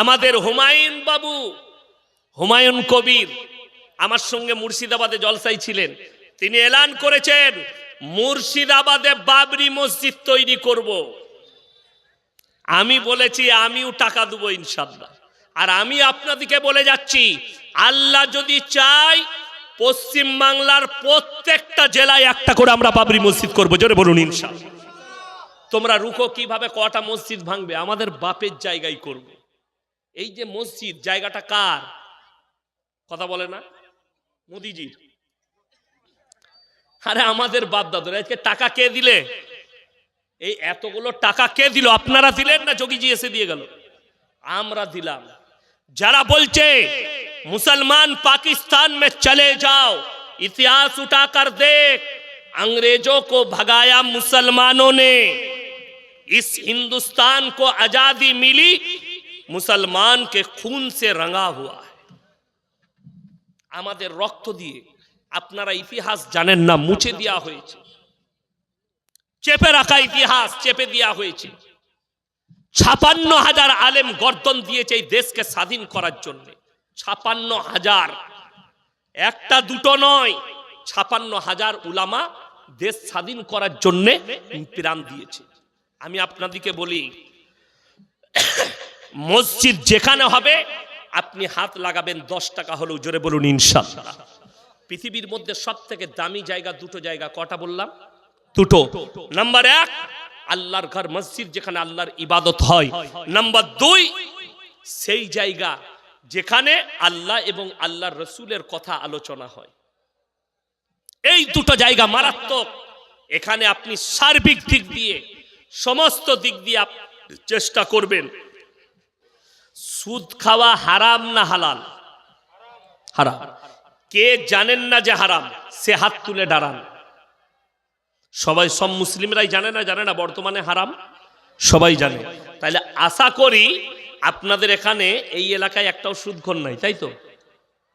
আমাদের হুমায়ুন বাবু, হুমায়ুন কবির আমার সঙ্গে মুর্শিদাবাদে জলসাই ছিলেন তিনি এলান করেছেন, মুর্শিদাবাদে বাবরি মসজিদ তৈরি করব। আমি বলেছি, আমিও টাকা দেবো ইনশাল্লাহ আর আমি আপনাদেরকে বলে যাচ্ছি, আল্লাহ যদি চাই পশ্চিম বাংলার প্রত্যেকটা জেলায় একটা করে আমরা বাবরি মসজিদ করব। জোরে বলুন ইনশাল্লাহ তোমরা রুখো, কীভাবে কটা মসজিদ ভাঙবে? আমাদের বাপের জায়গায় করব। এই যে মসজিদ জায়গাটা কার কথা বলে না মোদিজির আরে আমাদের বাপ দাদুর আজকে টাকা কে দিলে এই এতগুলো টাকা কে দিল আপনারা দিলেন না যোগীজি এসে দিয়ে গেল আমরা দিলাম যারা বলছে মুসলমান पाकिस्तान में चले जाओ इतिहास उठाकर देख अंग्रेजों को भगाया मुसलमानों ने इस हिंदुस्तान को आजादी मिली মুসলমানকে খুন সে রাঙা হুয়া আমাদের রক্ত দিয়ে আপনারা ইতিহাস জানেন না, মুছে দেওয়া হয়েছে। চেপে রাখা ইতিহাস চেপে দেওয়া হয়েছে। ছাপান্ন হাজার আলেম গর্দন দিয়েছে এই দেশকে স্বাধীন করার জন্য। ছাপান্ন হাজার। একটা দুটো নয়, ছাপান্ন হাজার উলামা দেশ স্বাধীন করার জন্যে প্রাণ দিয়েছে। আমি আপনাদিকে বলি মসজিদ যেখানে হবে, আপনি হাত লাগাবেন, দশ টাকা হলেও জোরে বলুন ইনশাল্লাহ পৃথিবীর মধ্যে সব থেকে দামি জায়গা, দুটো জায়গা, কটা বললাম? দুটো। নাম্বার এক, আল্লাহর ঘর, মসজিদ যেখানে আল্লাহর ইবাদত হয়। নাম্বার দুই, সেই জায়গা যেখানে আল্লাহ এবং আল্লাহর রসুলের কথা আলোচনা হয়। এই দুটো জায়গা মারাত্মক। এখানে আপনি সার্বিক দিক দিয়ে, সমস্ত দিক দিয়ে চেষ্টা করবেন। সুদ খাওয়া হারাম না হালাল? হারাম। কে জানেন না যে হারাম? সে হাত তুলে দাঁড়ান। সবাই সব মুসলিমরাই জানে না জানে না বর্তমানে হারাম? সবাই জানে। তাহলে আশা করি আপনাদের এখানে এই এলাকায় একটাও সুদখোর নাই, তাই তো?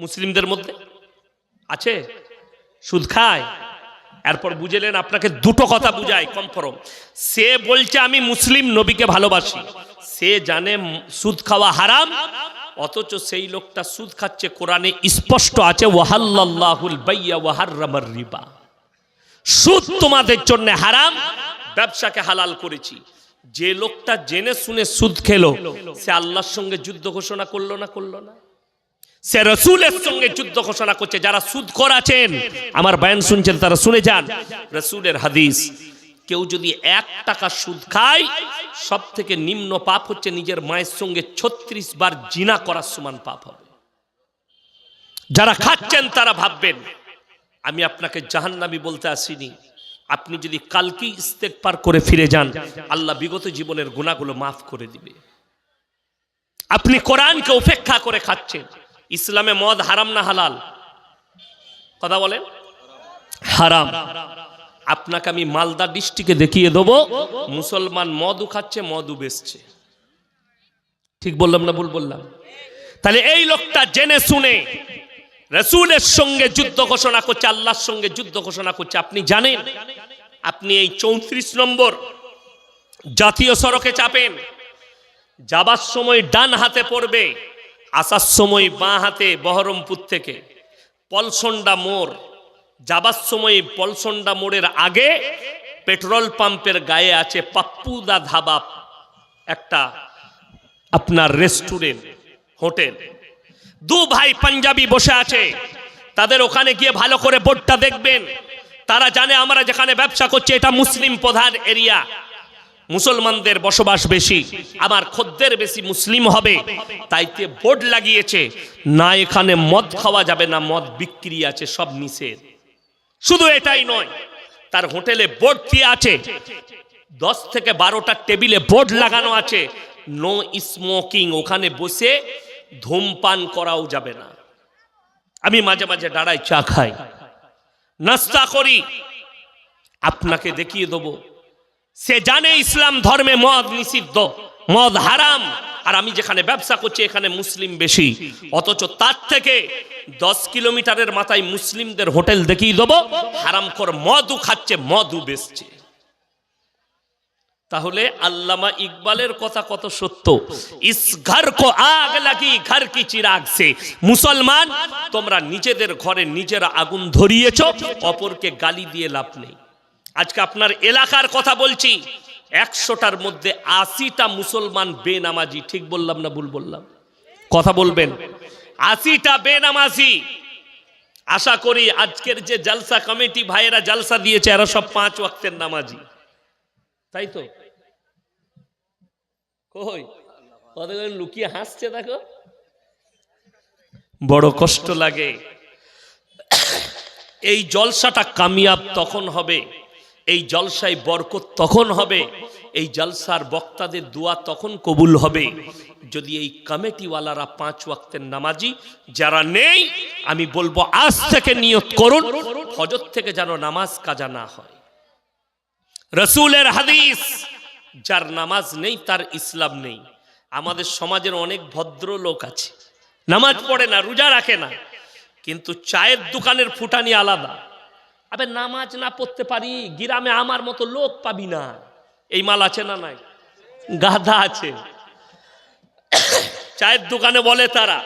মুসলিমদের মধ্যে? আছে? সুদ খায়? এরপর বুঝেলেন আপনাকে দুটো কথা বুঝায় কনফার্ম সে বলছে, আমি মুসলিম নবীকে ভালোবাসি। সে জানে সুদ খাওয়া হারাম, অথচ সেই লোকটা সুদ খাচ্ছে কোরআনে স্পষ্ট আছে ওয়াহাল্লাহুল বাইয়া ওয়াহার রিবা। সুদ তোমাদের জন্য হারাম, ব্যবসাকে হালাল করেছি। যে লোকটা জেনে শুনে সুদ খেলো, সে আল্লাহর সঙ্গে যুদ্ধ ঘোষণা করল না করল না? সে রসুলের সঙ্গে যুদ্ধ ঘোষণা করছে, যারা সুদ আছেন আমার বয়ান শুনছেন, তারা শুনে যান। রসুলের হাদিস কেউ যদি এক টাকা সুদ খায় সব থেকে নিম্ন পাপ হচ্ছে নিজের মায়ের সঙ্গে ছত্রিশ বার জিনা করার সমান পাপ হবে। যারা খাচ্ছেন তারা ভাববেন, আমি আপনাকে জাহান্নামি বলতে আসিনি। আপনি যদি কালকেই ইস্তেকবার করে ফিরে যান, আল্লাহ বিগত জীবনের গুণাগুলো মাফ করে দিবে। আপনি কোরআনকে উপেক্ষা করে খাচ্ছেন, ইসলামে মদ হারাম না হালাল? কথা বলেন? হারাম। আপনাকে আমি মালদা ডিস্ট্রিক্টে দেখিয়ে দেবো, মুসলমান মদও খাচ্ছে, মদও বেচছে। ঠিক বললাম না ভুল বললাম? তাহলে এই লোকটা জেনে শুনে রসুলের সঙ্গে যুদ্ধ ঘোষণা করছে, আল্লাহর সঙ্গে যুদ্ধ ঘোষণা করছে। আপনি জানেন, আপনি এই চৌত্রিশ নম্বর জাতীয় সড়কে চাপেন, যাবার সময় ডান হাতে পড়বে, আসার সময় বাঁ হাতে বহরমপুর থেকে, পলসন্ডা মোড়। যাবার সময় পলসন্ডা মোড়ের আগে পেট্রোল পাম্পের গায়ে আছে পাপ্পুদা ধাবা, একটা আপনার রেস্টুরেন্ট, হোটেল। দু ভাই পাঞ্জাবি বসে আছে। তাদের ওখানে গিয়ে ভালো করে বোর্ডটা দেখবেন। তারা জানে আমরা যেখানে ব্যবসা করছি, এটা মুসলিম প্রধান এরিয়া। মুসলমানদের বসবাস বেশি, আমার খদ্দের বেশি মুসলিম হবে। তাইতে বোর্ড লাগিয়েছে, না এখানে মদ খাওয়া যাবে না, মদ বিক্রি আছে, সব নিষেধ। শুধু এটাই নয়, তার হোটেলে বোর্ড দিয়ে আছে? দশ থেকে বারোটা টেবিলে বোর্ড লাগানো আছে। নো স্মোকিং ওখানে বসে ধূমপান করাও যাবে না। আমি মাঝে মাঝে দাঁড়াই, চা খাই। নাস্তা করি। আপনাকে দেখিয়ে দেবো। সে জানে ইসলাম ধর্মে মদ নিষিদ্ধ, মদ হারাম। আর আমি যেখানে ব্যবসা করছি, এখানে মুসলিম বেশি। অথচ তার থেকে দশ কিলোমিটারের মাথায় মুসলিমদের হোটেল দেখিয়ে দেবো হারাম কর মদও খাচ্ছে মদও বেচছে। তাহলে আল্লামা ইকবালের কথা কত সত্য? ইস ঘর কো আগ লাগি, ঘর কি চিরাগ সে। মুসলমান, তোমরা নিজেদের ঘরে নিজেরা আগুন ধরিয়েছ, অপরকে গালি দিয়ে লাভ নেই। আজকে আপনার এলাকার কথা বলছি। একশোটার মধ্যে আশিটা মুসলমান বেনামাজি, ঠিক বললাম না ভুল বললাম? কথা বলবেন। আশিটা বেনামাজি। আশা করি আজকের যে জালসা কমিটি ভাইয়েরা জালসা দিয়েছে, এরা সব পাঁচ ওয়াক্তের নামাজি। তাই তো? লুকিয়ে হাসছে দেখো। বড় কষ্ট লাগে। এই জলসাটা কামিয়াব তখন হবে। এই জলসায় বরকত তখন হবে। এই জলসার বক্তাদের দোয়া তখন কবুল হবে। যদি এই কমিটিওয়ালারা পাঁচ ওয়াক্তের নামাজি, যারা নেই, আমি বলব আজ থেকে নিয়ত করুন হজর থেকে যেন নামাজ কাজা না হয়। রসুলের হাদিস, যার নামাজ নেই, তার ইসলাম নেই। আমাদের সমাজের অনেক ভদ্র লোক আছে। নামাজ পড়ে না, রোজা রাখে না। কিন্তু চায়ের দোকানের ফুটানি আলাদা। আবে নামাজ না পড়তে পারি, গ্রামে আমার মতো লোক পাবি না। এই মাল আছে না নাই? গাধা আছে। চায়ের দোকানে বলে তারা,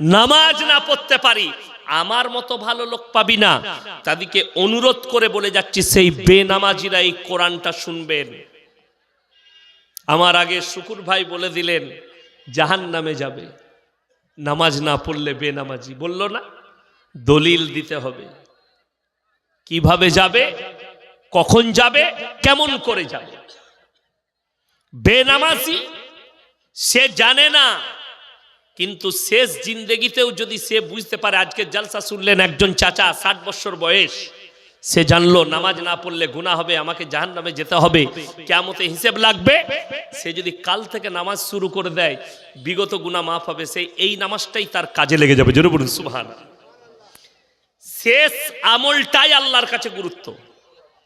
নামাজ না পড়তে পারি, আমার মতো ভালো লোক পাবি না। তাদেরকে অনুরোধ করে বলে যাচ্ছি, সেই বেনামাজিরা এই কোরআনটা শুনবেন। আমার আগে শুকুর ভাই বলে দিলেন জাহান নামে যাবে। নামাজ না পড়লে বেনামাজি। বলল না, দলিল দিতে হবে। কীভাবে যাবে? কখন যাবে? কেমন করে যাবে? বেনামাজি, সে জানে না, কিন্তু শেষ জিন্দেগিতেও যদি সে বুঝতে পারে, আজকে জালসা শুনলেন একজন চাচা, ষাট বছর বয়স, সে জানলো নামাজ না পড়লে গুণা হবে, আমাকে জাহান নামে যেতে হবে কেমতে হিসেব লাগবে। সে যদি কাল থেকে নামাজ শুরু করে দেয়, বিগত গুণা মাফ হবে, সে এই নামাজটাই তার কাজে লেগে যাবে, জোরে বলুন সুবহান শেষ আমলটাই আল্লাহর কাছে গুরুত্ব,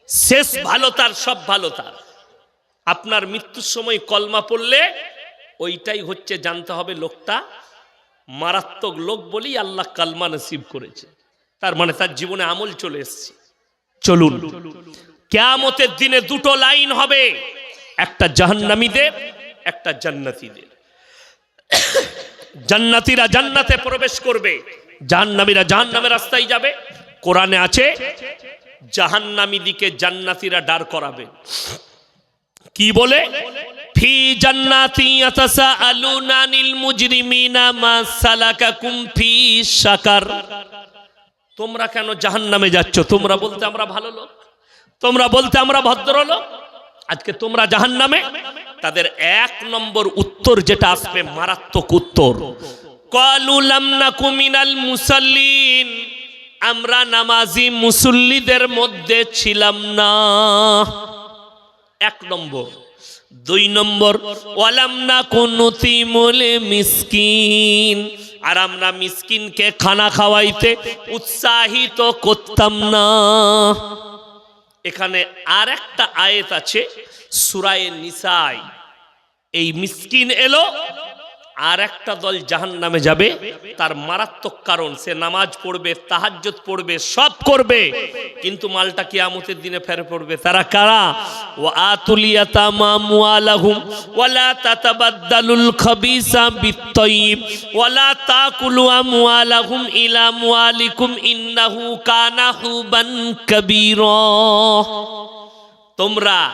শেষ ভালো তার, সব ভালো তার। আপনার মৃত্যুর সময় কলমা পড়লে ওইটাই হচ্ছে জানতে হবে লোকটা মারাত্মক লোক বলেই আল্লাহ কালমা নসিব করেছে। তার মানে তার জীবনে আমল চলে এসছে। চলুন, কেয়ামতের দিনে দুটো লাইন হবে। একটা জাহান্নামীদের, একটা জান্নাতীদের। জান্নাতীরা জান্নাতে প্রবেশ করবে। জাহান্নামীরা জাহান্নামের রাস্তায় যাবে। কোরআনে আছে, জাহান্নামী দিকে জান্নাতীরা ডার করাবে। কি বলে? মুজরিমিনা সাকার তোমরা কেন জাহান্নামে যাচ্ছ? তোমরা বলতে আমরা ভালো লোক। তোমরা বলতে আমরা ভদ্রলোক। আজকে তোমরা জাহান্নামে? তাদের এক নম্বর উত্তর যেটা আসবে মারাত্মক উত্তর। মুসাল্লিন। আমরা নামাজি মুসল্লিদের মধ্যে ছিলাম না। এক নম্বর। দুই নম্বর, ওয়ালাম না কোনো মোলে মিসকিন। আর আমরা মিসকিনকে খানা খাওয়াইতে উৎসাহিত করতাম না। এখানে আর একটা আয়েত আছে, সুরায় নিসাই। এই মিসকিন এলো আর একটা দল জাহান নামে যাবে, তার মারাত্মক কারণ, সে নামাজ পড়বে তাহাজ্জত পড়বে, সব করবে। কিন্তু মালটা কিয়ামতের দিনে ফেরে পড়বে। তারা কারা? ও আতুলিয়াতামা ইন্নাহু তোমরা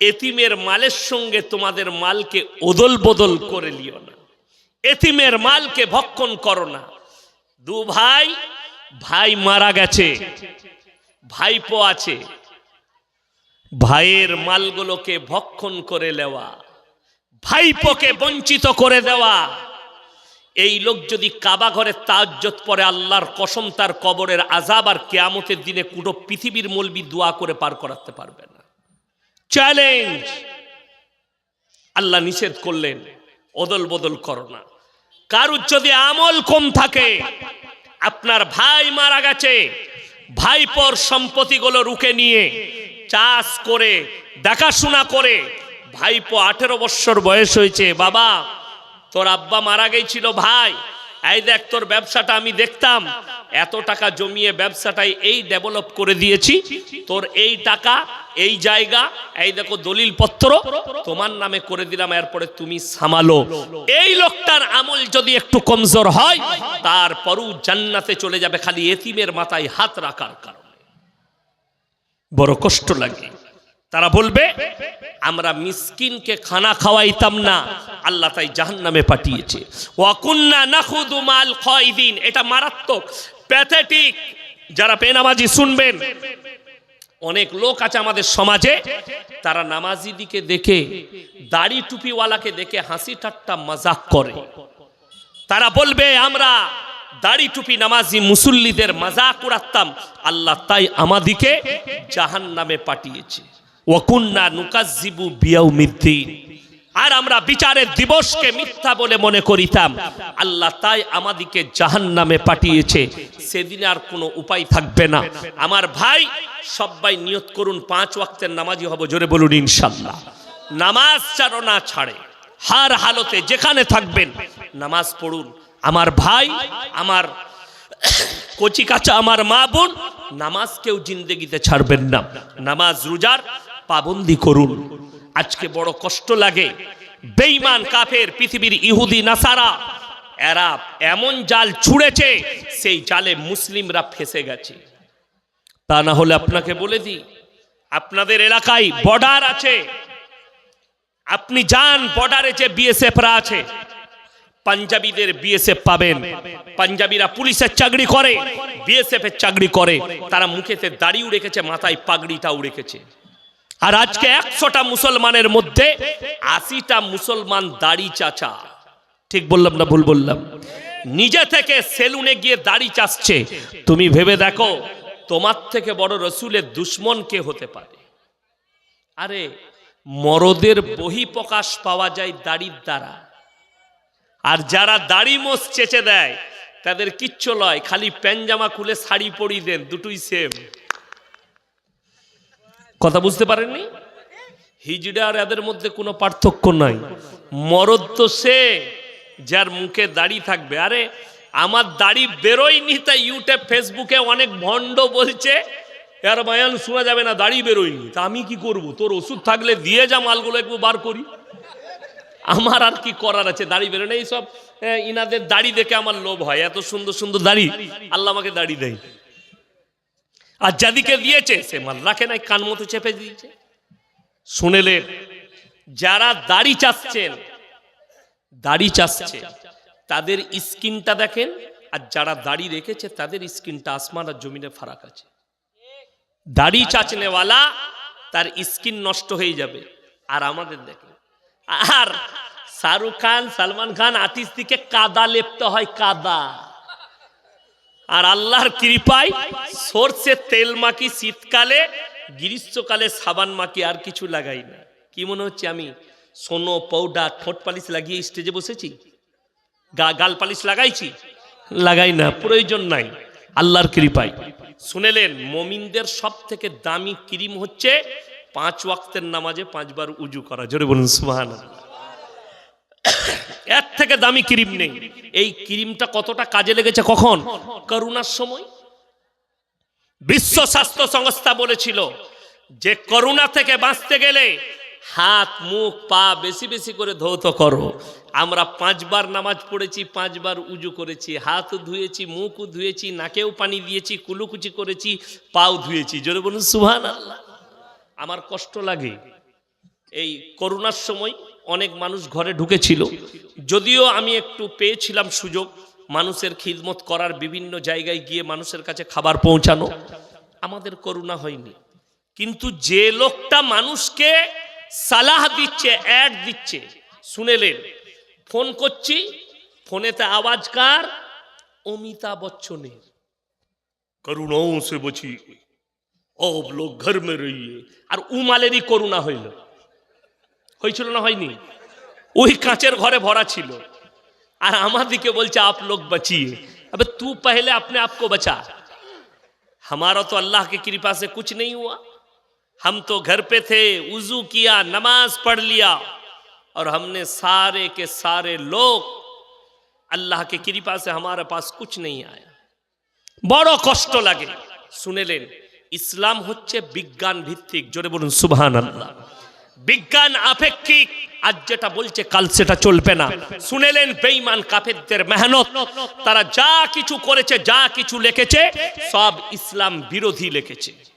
এতিমের মালের সঙ্গে তোমাদের মালকে ওদল বদল করে লিও না। এতিমের মালকে ভক্ষণ করো না। দু ভাই ভাই মারা গেছে, ভাইপো আছে। ভাইয়ের মালগুলোকে ভক্ষণ করে নেওয়া, ভাইপোকে বঞ্চিত করে দেওয়া। এই লোক যদি কাবা ঘরে তাজ্জত পরে আল্লাহর কসম তার কবরের আজাব আর কেয়ামতের দিনে কুটো পৃথিবীর মলবি দোয়া করে পার করাতে পারবে না। চ্যালেঞ্জ আল্লাহ নিষেধ করলেন। অদল বদল করো না। কারুর যদি আমল কম থাকে, আপনার ভাই মারা গেছে, ভাইপর সম্পত্তিগুলো রুখে নিয়ে চাষ করে, দেখাশোনা করে, ভাইপো আঠেরো বৎসর বয়স হয়েছে, বাবা, তোর আব্বা মারা গেছিল ভাই এই দেখ, তোর ব্যবসাটা আমি দেখতাম। এত টাকা জমিয়ে ব্যবসাটাই এই ডেভেলপ করে দিয়েছি। তোর এই টাকা, এই জায়গা, এই দেখো দলিল পত্র তোমার নামে করে দিলাম, এরপরে তুমি সামালো। এই লোকটার আমল যদি একটু কমজোর হয়, তারপরও জান্নাতে চলে যাবে খালি এতিমের মাথায় হাত রাখার কারণে। বড় কষ্ট লাগে। তারা বলবে, আমরা মিসকিনকে খানা খাওয়াইতাম না, আল্লাহ তাই পাঠিয়েছে। ওয়াকুন্না নাখুদু মাল খায়দিন এটা মারাত্মক, প্যাথেটিক। যারা বেনামাজি শুনবেন, অনেক লোক আছে আমাদের সমাজে, তারা নামাজিদিকে দেখে, দাড়ি টুপিওয়ালাকে দেখে হাসি ঠাট্টা মজাক করে। তারা বলবে, আমরা দাড়ি টুপি নামাজি মুসল্লিদের মজাক উড়াতাম, আল্লাহ তাই আমাদিকে জাহান নামে পাঠিয়েছে। ওয়াকুন্না নুকাজিবু বিয়াউমিদ্দিন। আর আমরা বিচারের দিবসকে মিথ্যা বলে মনে করিতাম। আল্লাহ তাই আমাদিকে জাহান নামে পাঠিয়েছে। সেদিন আর কোনো উপায় থাকবে না। আমার ভাই সবাই নিয়ত করুন, পাঁচ ওয়াক্তের নামাজি হব, জোরে বলুন ইনশাল্লাহ নামাজ চারো না ছাড়ে। হার হালতে যেখানে থাকবেন, নামাজ পড়ুন। আমার ভাই, আমার কচি কাচা, আমার মা বোন, নামাজ কেউ জিন্দেগিতে ছাড়বেন না। নামাজ রোজার পাবন্দি করুন। আজকে বড় কষ্ট লাগে। বেঈমান কাফের পৃথিবীর ইহুদি, নাসারা, এরা এমন জাল ছুঁড়েছে, সেই জালে মুসলিমরা ফেসে গেছে। তা না হলে আপনাকে বলে দিই, আপনাদের এলাকায় বর্ডার আছে। আপনি যান, বর্ডারে যে বিএসএফরা আছে, পাঞ্জাবিদের বিএসএফ পাবেন। পাঞ্জাবিরা পুলিশের চাকরি করে বিএসএফ এর চাকরি করে। তারা মুখেতে দাড়িও রেখেছে, মাথায় পাগড়িটাও রেখেছে। আর আজকে একশোটা মুসলমানের মধ্যে আশিটা মুসলমান দাড়ি চাচা। ঠিক বললাম না ভুল বললাম? নিজে থেকে সেলুনে গিয়ে দাড়ি চাচ্ছে। তুমি ভেবে দেখো, তোমার থেকে বড় রসুলের দুশ্মন কে হতে পারে? আরে, মরদের বহি প্রকাশ পাওয়া যায় দাড়ির দ্বারা। আর যারা দাড়ি মোষ চেচে দেয়, তাদের কিচ্ছু লয়, খালি প্যানজামা খুলে শাড়ি পরিয়ে দেন, দুটোই সেম কথা বুঝতে পারেননি? হিজড়া আর এদের মধ্যে কোনো পার্থক্য নাই। মরদ তো সে যার মুখে দাড়ি থাকবে। আরে আমার দাড়ি বেরোয়নি তাই ইউটিউব ফেসবুকে অনেক ভণ্ড বলছে এর বায়ান শোনা যাবে না দাড়ি বেরোয়নি। তা আমি কি করব? তোর ওষুধ থাকলে দিয়ে যা মালগুলো একটু বার করি। আমার আর কি করার আছে? দাড়ি বেরোনে এইসব আহ, ইনাদের দাড়ি দেখে আমার লোভ হয়। এত সুন্দর সুন্দর দাড়ি আল্লাহ আমাকে দাড়ি দেয়। আর যাদিকে দিয়েছে, সে মাল রাখে নাই, কান মতো চেপে দিয়েছে। শুনেলেন যারা দাড়ি চাচ্ছেন, দাড়ি চাচ্ছে, তাদের স্কিনটা দেখেন, আর যারা দাড়ি রেখেছে, তাদের স্কিনটা আসমান আর জমিনে ফারাক আছে। দাড়ি চাচনেওয়ালা, তার স্কিন নষ্ট হয়ে যাবে। আর আমাদের দেখেন, আর শাহরুখ খান, সালমান খান আর্টিস্টদিকে কাদা লেপতে হয়, কাদা। আর আল্লাহর কৃপায় সর্ষে তেল মাখি শীতকালে, গ্রীষ্মকালে সাবান মাখি আর কিছু লাগাই না। কি মনে হচ্ছে আমি? সোনো, পাউডার, ঠোঁট পালিশ লাগিয়ে স্টেজে বসেছি? গা, গাল পালিশ লাগাইছি? লাগাই না, প্রয়োজন নাই, আল্লাহর কৃপায়। শুনেলেন, মমিনদের সব থেকে দামি ক্রিম হচ্ছে পাঁচ ওয়াক্তের নামাজে পাঁচবার উজু করা। জোরে বলুন সুবহান এর থেকে দামি ক্রিম নেই। এই ক্রিমটা কতটা কাজে লেগেছে কখন? করোনার সময়? বিশ্ব স্বাস্থ্য সংস্থা বলেছিল যে করোনা থেকে বাঁচতে গেলে হাত, মুখ, পা বেশি বেশি করে ধৌত করো। আমরা পাঁচবার নামাজ পড়েছি, পাঁচবার উজু করেছি, হাত ধুয়েছি মুখও ধুয়েছি, নাকেও পানি দিয়েছি, কুলুকুচি করেছি, পাও ধুয়েছি। জোরে বলুন সুহান আল্লাহ আমার কষ্ট লাগে। এই করোনার সময় অনেক মানুষ ঘরে ঢুকেছিল। যদিও আমি একটু পেয়েছিলাম সুযোগ মানুষের খিদমত করার বিভিন্ন জায়গায় গিয়ে মানুষের কাছে খাবার পৌঁছানো। আমাদের করুণা হয়নি। কিন্তু যে লোকটা মানুষকে সালাহ দিচ্ছে অ্যাড দিচ্ছে শুনেলেন। ফোন করছি ফোনেতে আওয়াজ কার? অমিতাভ বচ্চনের। করুণাও সে বছি অব লোক ঘর মে রইয়ে আর উমালেরই করুণা হইল। হয়েছিল না হয়নি ওই কাঁচের ঘরে ভরা ছিল আর আমার দিকে বলছে आप लोग बचिए अबे तू पहले अपने आप को बचा हमारा तो अल्लाह की कृपा से कुछ नहीं हुआ हम तो घर पे थे उजू किया नमाज पढ़ लिया और हमने सारे के सारे लोग अल्लाह के कृपा से हमारे पास कुछ नहीं आया বড় কষ্ট লাগে শুনেলেন ইসলাম হচ্ছে বিজ্ঞান ভিত্তিক জোরে বলুন সুবহান আল্লাহ বিজ্ঞান আপেক্ষিক। আজ যেটা বলছে কাল সেটা চলবে না। শুনেলেন বেঈমান কাফেরদের মেহনত। তারা যা কিছু করেছে, যা কিছু লিখেছে, সব ইসলাম বিরোধী লিখেছে।